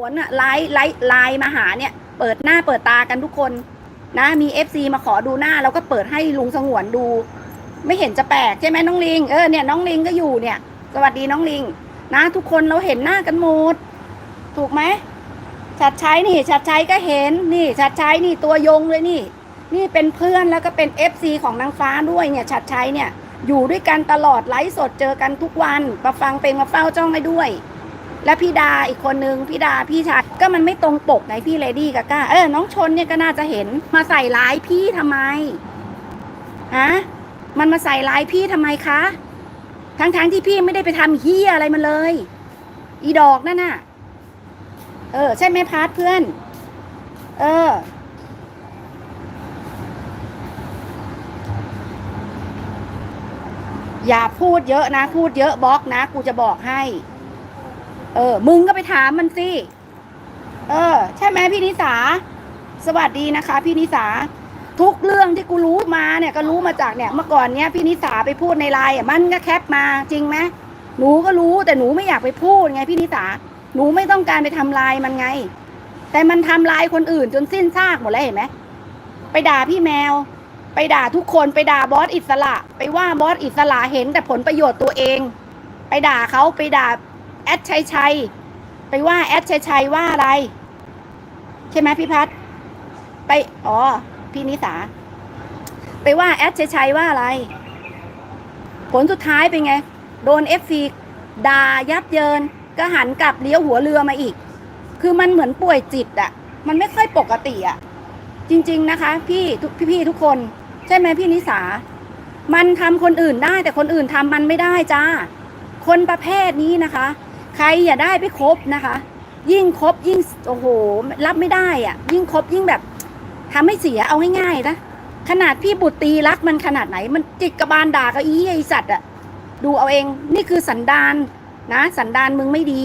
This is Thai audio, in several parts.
วนอะไลน์ไลน์ไลน์มาหาเนี่ย เปิดหน้าเปิดตากันทุกคนนะมีเอฟซีมาขอดูหน้าแล้วก็เปิดให้ลุงสงวนดู ไม่เห็นจะแปลกใช่ไหมน้องลิงเออเนี่ยน้องลิงก็อยู่เนี่ย สวัสดีน้องลิง นะ ทุกคนเราเห็นหน้ากันหมดถูกไหมชัดชัยนี่ชัดชัยก็เห็นนี่ชัดชัยนี่ตัวยงเลยนี่ นี่เป็นเพื่อนแล้วก็เป็นเอฟซีของนางฟ้าด้วยเนี่ยชัดชัยเนี่ยอยู่ด้วยกันตลอดไลฟ์สดเจอกันทุกวันมาฟังเพลงมาเฝ้าจ้องให้ด้วย และพี่ดาอีกคนนึงพี่ดาพี่ชายก็มันไม่ตรงปกไงพี่เลดี้กาก้าเออน้องชนเนี่ยก็น่าจะเห็นมาใส่ร้ายพี่ทำไมฮะมันมาใส่ร้ายพี่ทำไมคะ ทั้งๆทที่พี่ไม่ได้ไปทำเฮียอะไรมันเลย อีดอกนั่นน่ะ เออ ใช่ไหมพาร์ทเพื่อน เอออย่าพูดเยอะนะ พูดเยอะบล็อกนะ กูจะบอกให้ เออ มึงก็ไปถามมันสิ เออ ใช่ไหมพี่นิสา สวัสดีนะคะ พี่นิสา ทุกเรื่องที่กูรู้มาเนี่ยก็รู้มาจากเนี่ย เมื่อก่อนเนี้ยพี่นิสาไปพูดในไลน์มันก็แคปมาจริงไหมหนูก็รู้แต่หนูไม่อยากไปพูดไงพี่นิสา หนูไม่ต้องการไปทำลายมันไง แต่มันทำลายคนอื่นจนสิ้นซากหมดแล้วเห็นไหมไปด่าพี่แมว ไปด่าทุกคนไปด่าบอสอิสระ ไปว่าบอสอิสระเห็นแต่ผลประโยชน์ตัวเอง ไปด่าเขาไปด่า แอดชัยชัย ไปว่าแอดชัยชัยว่าอะไร ใช่ไหมพี่พัฒน์ไปอ๋อพี่นิสา ไปว่าแอดชัยชัยว่าอะไร ผลสุดท้ายเป็นไง โดนเอฟซีด่ายับเยิน ก็หันกลับเลี้ยวหัวเรือมาอีก คือมันเหมือนป่วยจิตอะมันไม่ค่อยปกติอะจริง ๆ นะคะ พี่ทุกพี่ๆทุกคน ใช่ไหมพี่นิสา มันทำคนอื่นได้แต่คนอื่นทำมันไม่ได้จ้า คนประเภทนี้นะคะ ใครอย่าได้ไปคบนะคะ ยิ่งคบยิ่งโอ้โห รับไม่ได้อะยิ่งคบยิ่งแบบทำให้เสียเอาง่ายๆนะขนาดพี่บุตรตีรักมันขนาดไหน มันจิกกระบาลด่ากับอีไอสัตว์อะดูเอาเองนี่คือสันดานนะ สันดานมึงไม่ดี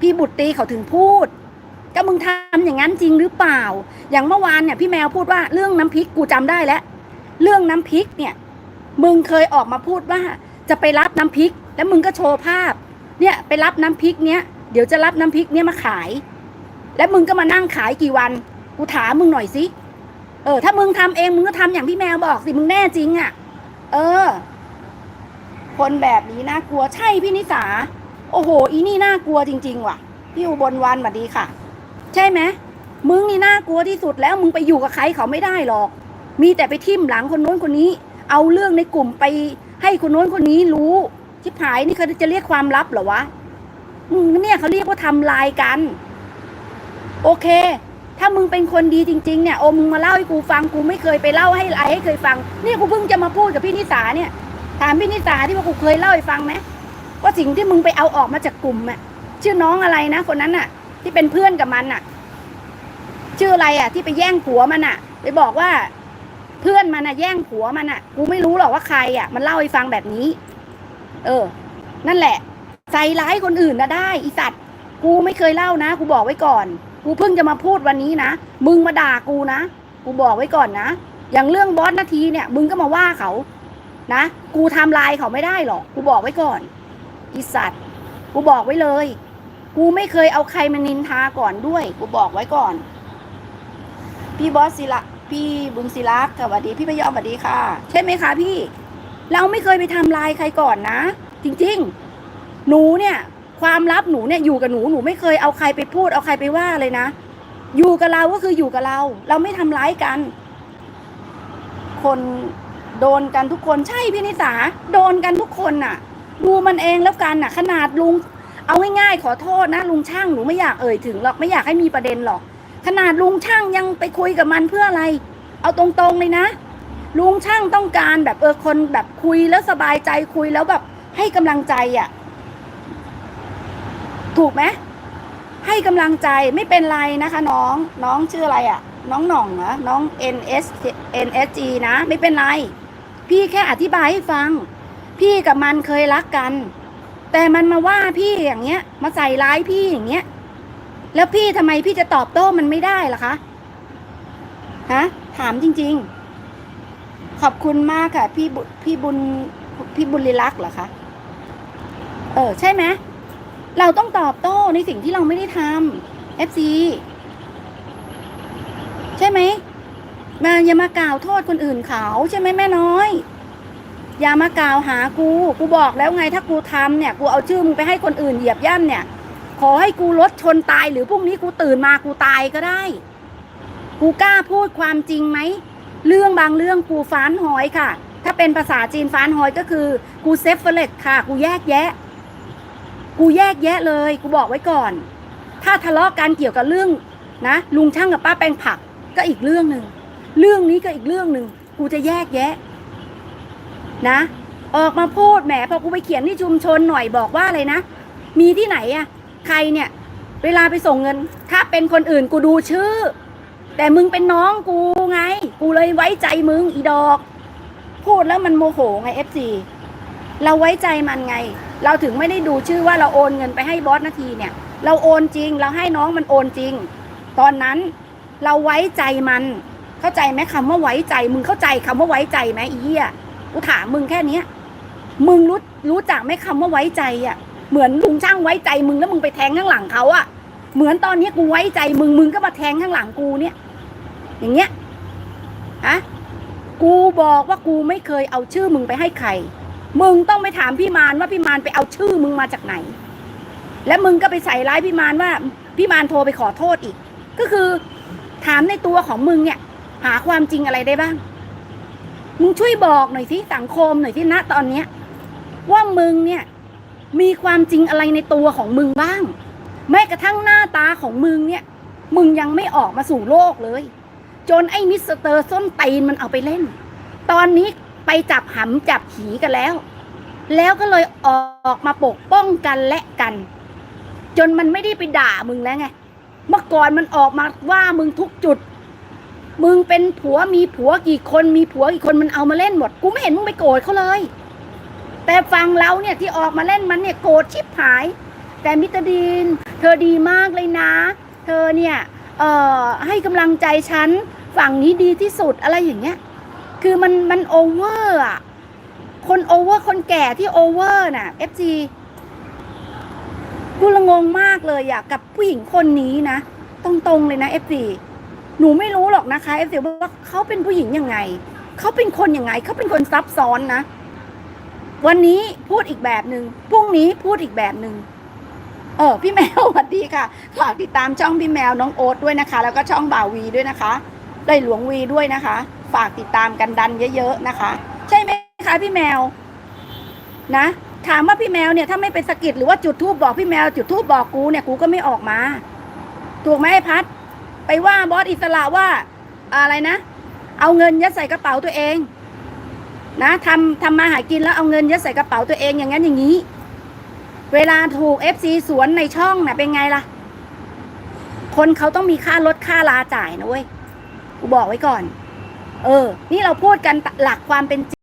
พี่บุตรตีเขาถึงพูดก็มึงทำอย่างนั้นจริงหรือเปล่า อย่างเมื่อวานเนี่ยพี่แมวพูดว่าเรื่องน้ำพริกกูจำได้แล้ว เรื่องน้ำพริกเนี่ย มึงเคยออกมาพูดว่าจะไปรับน้ำพริก แล้วมึงก็โชว์ภาพ เนี่ยไปรับน้ำพริกเนี้ยเดี๋ยวจะรับน้ำพริกเนี้ยมาขาย แล้วมึงก็มานั่งขายกี่วัน กูถามมึงหน่อยสิ เออ ถ้ามึงทำเองมึงก็ทำอย่างพี่แมวบอกสิมึงแน่จริงอะ่ะ เออ คนแบบนี้น่ากลัวใช่พี่นิสา โอ้โห อีนี่น่ากลัวจริง ๆ ว่ะ พี่อุบลวันสวัสดีค่ะ ใช่ไหมมึงนี่น่ากลัวที่สุดแล้วมึงไปอยู่กับใครเขาไม่ได้หรอก มีแต่ไปทิ่มหลังคนโน้นคนนี้ เอาเรื่องในกลุ่มไปให้คนโน้นคนนี้รู้ ชิบหายนี่เขาจะเรียกความลับเหรอวะมึงเนี่ยเขาเรียกว่าทำลายกัน โอเค ถ้ามึงเป็นคนดีจริง ๆ เนี่ยโอมึงมาเล่าให้กูฟังกูไม่เคยไปเล่าให้ใครให้เคยฟังเนี่ยกูเพิ่งจะมาพูดกับพี่นิสาเนี่ย ถามพี่นิสาที่ว่ากูเคยเล่าให้ฟังไหมว่าสิ่งที่มึงไปเอาออกมาจากกลุ่มอะชื่อน้องอะไรนะคนนั้นอะที่เป็นเพื่อนกับมันอะชื่ออะไรอะที่ไปแย่งผัวมันอะไปบอกว่า เพื่อนมันอะแย่งผัวมันอะกูไม่รู้หรอกว่าใครอะมันเล่าให้ฟังแบบนี้ เออ นั่นแหละ ใส่ร้ายคนอื่นนะได้อีสัตว์กูไม่เคยเล่านะกูบอกไว้ก่อน กูเพิ่งจะมาพูดวันนี้นะมึงมาด่ากูนะกูบอกไว้ก่อนนะอย่างเรื่องบอสนาทีเนี่ย มึงก็มาว่าเขานะกูทำลายเขาไม่ได้หรอกกูบอกไว้ก่อนอีสัตว์กูบอกไว้เลย กูไม่เคยเอาใครมานินทาก่อนด้วย กูบอกไว้ก่อน พี่บอสศิละพี่บุญศิลักษ์สวัสดีพี่พยอมสวัสดีค่ะ ใช่ไหมคะพี่ เราไม่เคยไปทำลายใครก่อนนะ จริงๆ หนูเนี่ย ความลับหนูเนี่ยอยู่กับหนูหนูไม่เคยเอาใครไปพูดเอาใครไปว่าเลยนะ อยู่กับเราก็คืออยู่กับเรา เราไม่ทำร้ายกัน คนโดนกันทุกคนใช่พี่นิสาโดนกันทุกคนน่ะ ดูมันเองแล้วกันน่ะ ขนาดลุง เอาง่ายๆขอโทษนะลุงช่างหนูไม่อยากเอ่ยถึงหรอกไม่อยากให้มีประเด็นหรอก ขนาดลุงช่างยังไปคุยกับมันเพื่ออะไร เอาตรงๆเลยนะ ลุงช่างต้องการแบบเออคนแบบคุยแล้วสบายใจคุยแล้วแบบให้กำลังใจอะ่ะ ถูกไหมให้กำลังใจไม่เป็นไรนะคะ น้องน้องชื่ออะไรอะ่ะ น้องหน่องเหรอน้อง NS NSG นะไม่เป็นไร พี่แค่อธิบายให้ฟัง พี่กับมันเคยรักกัน แต่มันมาว่าพี่อย่างเงี้ย มาใส่ร้ายพี่อย่างเงี้ย แล้วพี่ทำไมพี่จะตอบโต้มันไม่ได้ล่ะคะฮะถามจริง ๆ ขอบคุณมากค่ะ พี่บุพี่บุญพี่บุญลิลักษ์เหรอคะ เออ ใช่ไหมเราต้องตอบโต้ในสิ่งที่เราไม่ได้ทำ FC ใช่ไหมมาอย่ามากล่าวโทษคนอื่นเขาใช่ไหมแม่น้อย อย่ามากล่าวหากู กูบอกแล้วไงถ้ากูทำเนี่ย กูเอาชื่อมึงไปให้คนอื่นเหยียบย่ำเนี่ย ขอให้กูรถชนตายหรือพรุ่งนี้กูตื่นมากูตายก็ได้ กูกล้าพูดความจริงไหม เรื่องบางเรื่องกูฟ้านหอยค่ะ ถ้าเป็นภาษาจีนฟ้านหอยก็คือ กูเซฟเฟลตค่ะ กูแยกแยะ กูแยกแยะเลย กูบอกไว้ก่อน ถ้าทะเลาะกันเกี่ยวกับเรื่องนะลุงช่างกับป้าแปลงผักก็อีกเรื่องหนึ่งเรื่องนี้ก็อีกเรื่องหนึ่งกูจะแยกแยะ นะ ออกมาพูดแหมพอกูไปเขียนที่ชุมชนหน่อยบอกว่าอะไรนะมีที่ไหนอะใครเนี่ย เวลาไปส่งเงิน ถ้าเป็นคนอื่นกูดูชื่อ แต่มึงเป็นน้องกู ไง กูเลยไว้ใจมึงอีดอก พูดแล้วมันโมโหไงเอฟซีเราไว้ใจมันไง เราถึงไม่ได้ดูชื่อว่าเราโอนเงินไปให้บอสนาทีเนี่ย เราโอนจริง เราให้น้องมันโอนจริง ตอนนั้นเราไว้ใจมัน เข้าใจไหมคำว่าไว้ใจ มึงเข้าใจคำว่าไว้ใจไหมอีเหี้ยกูถามมึงแค่เนี้ยมึงรู้รู้จักไหมคำว่าไว้ใจอะ เหมือนลุงช่างไว้ใจมึงแล้วมึงไปแทงข้างหลังเขาอะ เหมือนตอนนี้กูไว้ใจมึงมึงก็มาแทงข้างหลังกูเนี่ย อย่างเงี้ย อะกูบอกว่ากูไม่เคยเอาชื่อมึงไปให้ใคร มึงต้องไปถามพี่มารว่าพี่มารไปเอาชื่อมึงมาจากไหน และมึงก็ไปใส่ร้ายพี่มารว่าพี่มารโทรไปขอโทษอีก ก็คือถามในตัวของมึงเนี่ย หาความจริงอะไรได้บ้าง มึงช่วยบอกหน่อยสิสังคมหน่อยสิณตอนเนี้ยว่ามึงเนี่ยมีความจริงอะไรในตัวของมึงบ้าง แม้กระทั่งหน้าตาของมึงเนี่ย มึงยังไม่ออกมาสู่โลกเลย จนไอ้มิสเตอร์ส้นตีนมันเอาไปเล่น ตอนนี้ไปจับหำจับขีกันแล้ว แล้วก็เลยออกมาปกป้องกันและกัน จนมันไม่ได้ไปด่ามึงแล้วไง เมื่อก่อนมันออกมาว่ามึงทุกจุด มึงเป็นผัวมีผัวกี่คนมีผัวกี่คนมันเอามาเล่นหมด กูไม่เห็นมึงไปโกรธเขาเลย แต่ฟังเราเนี่ยที่ออกมาเล่นมันเนี่ยโกรธชิบหาย แต่มิตรดีน เธอดีมากเลยนะ เธอเนี่ย เอ่อให้กำลังใจฉันฝั่งนี้ดีที่สุดอะไรอย่างเงี้ย คือมันมันโอเวอร์อะ คนโอเวอร์คนแก่ที่โอเวอร์น่ะ FG กูละงงมากเลยอะกับผู้หญิงคนนี้นะตรงๆเลยนะ FG หนูไม่รู้หรอกนะคะ FG ว่าเขาเป็นผู้หญิงยังไงเขาเป็นคนยังไงเขาเป็นคนซับซ้อนนะ วันนี้พูดอีกแบบหนึง่งพรุ่งนี้พูดอีกแบบหนึง่ง เออพี่แมวสวัสดีค่ะ ฝากติดตามช่องพี่แมวน้องโอ๊ตด้วยนะคะ แล้วก็ช่องบ่าววีด้วยนะคะได้หลวงวีด้วยนะคะ ฝากติดตามกันดันเยอะๆนะคะ ใช่ไหมคะพี่แมวนะถามว่าพี่แมวเนี่ยถ้าไม่เป็นสกิดหรือว่าจุดทูบบอกพี่แมวจุดทูบบอกกูเนี่ยกูก็ไม่ออกมา ถูกไหมไอ้พัด ไปว่าบอสอิสระว่าอะไรนะ เอาเงินยัดใส่กระเป๋าตัวเอง นะทำทำมาหากินแล้วเอาเงินยัดใส่กระเป๋าตัวเองอย่างนั้นอย่างนี้ เวลาถูกเอฟซีสวนในช่องน่ะเป็นไงล่ะ คนเขาต้องมีค่ารถค่าลาจ่ายนะเว้ย กูบอกไว้ก่อน เออ นี่เราพูดกันหลักความเป็นจริง